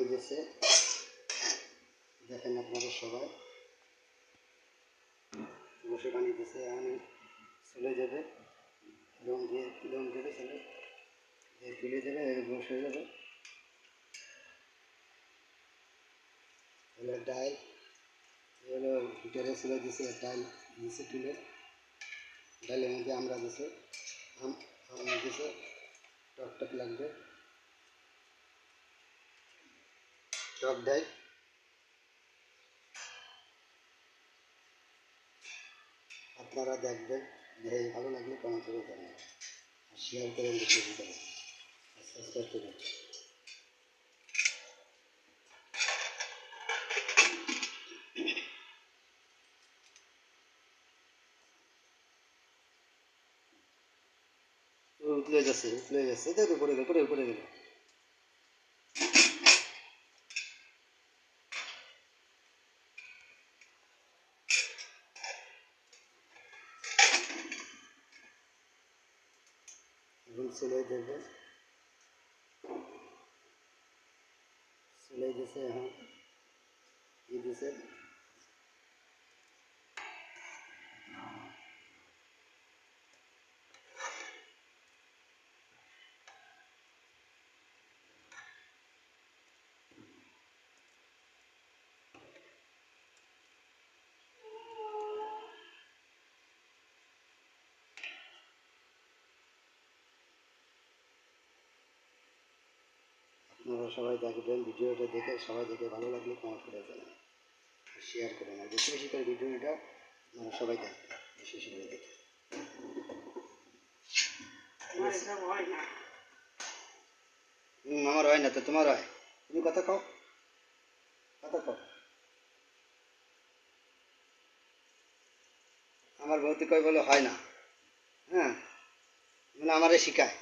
দিয়েছে দেখেন আপনারা সবাই। বসে পানি দিয়েছে এখন চলে যাবে। দম দিয়ে, দম দেবে চলে দিয়ে তুলে দেবে, বসে যাবে। হলো ডাল এ হলো ভিতরে চলে দিছে ডাল, দিছে তুলে। ডালের মধ্যে আমরা দিছে আম আম দিছে টক টক লাগবে। টক ডাল আপনারা দেখবেন যে ভালো লাগলে কমেন্ট করে দেবেন আর শেয়ার করে বেশি করে সাবস্ক্রাইব করে উতলে যাচ্ছে, উতলে পড়ে গেল। এবং सिलाई देंगे सिलाई जैसे यहाँ ये जैसे আপনারা সবাই দেখবেন ভিডিওটা দেখে সবাই দেখে ভালো লাগলে কমেন্ট করে দেবেন শেয়ার করবেন আর বেশি বেশি করে ভিডিওটা আপনারা সবাই দেখবেন বেশি বেশি করে দেখে আমার হয় না। তো তোমার হয়? তুমি কথা কও। কথা কও। আমার কয় বলে হয় না। হ্যাঁ? মানে আমারে শিখায়।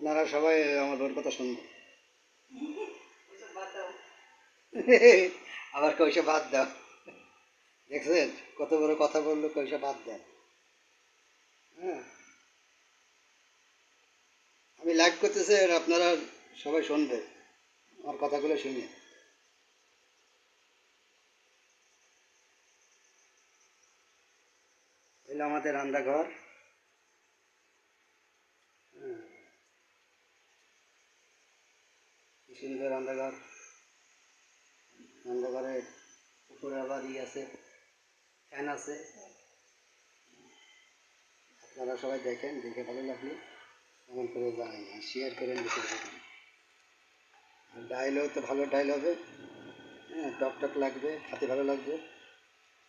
আপনারা সবাই আমার বউর কথা শুনবেন। আবার কইসে বাদ দাও। দেখছেন? কত বড় কথা বলল, কইসে বাদ দেন। হ্যাঁ। আমি লাইভ করতেছি, আর আপনারা সবাই শুনবে আমার কথাগুলো শুনে। এলো আমাদের রান্নাঘর হ্যাঁ। কি সুন্দর রান্নাঘর রান্নাঘরের উপরে আবার ই আছে, ফ্যান আছে। আপনারা সবাই দেখেন, দেখে ভালো লাগলে এমন করে জানেন আর শেয়ার করেন বেশি করে। আর ডাইলও তো ভালো ডাইল হবে। হ্যাঁ টক টক লাগবে খেতে ভালো লাগবে।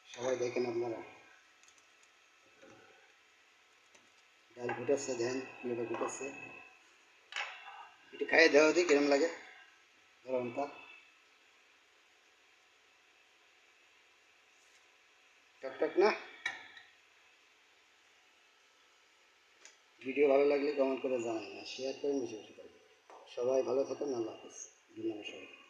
সবাই দেখেন আপনারা। ডাল ফুটাচ্ছে ধ্যান ফুটাচ্ছে একটু খাইয়ে দেওয়া দিই কিরম লাগে? গরমটা টক টক না ভিডিও ভালো লাগলে কমেন্ট করে জানান আর শেয়ার করে মিশে সবাই ভালো থাকুন, আল্লাহ হাফিজ। ধন্যবাদ সবাই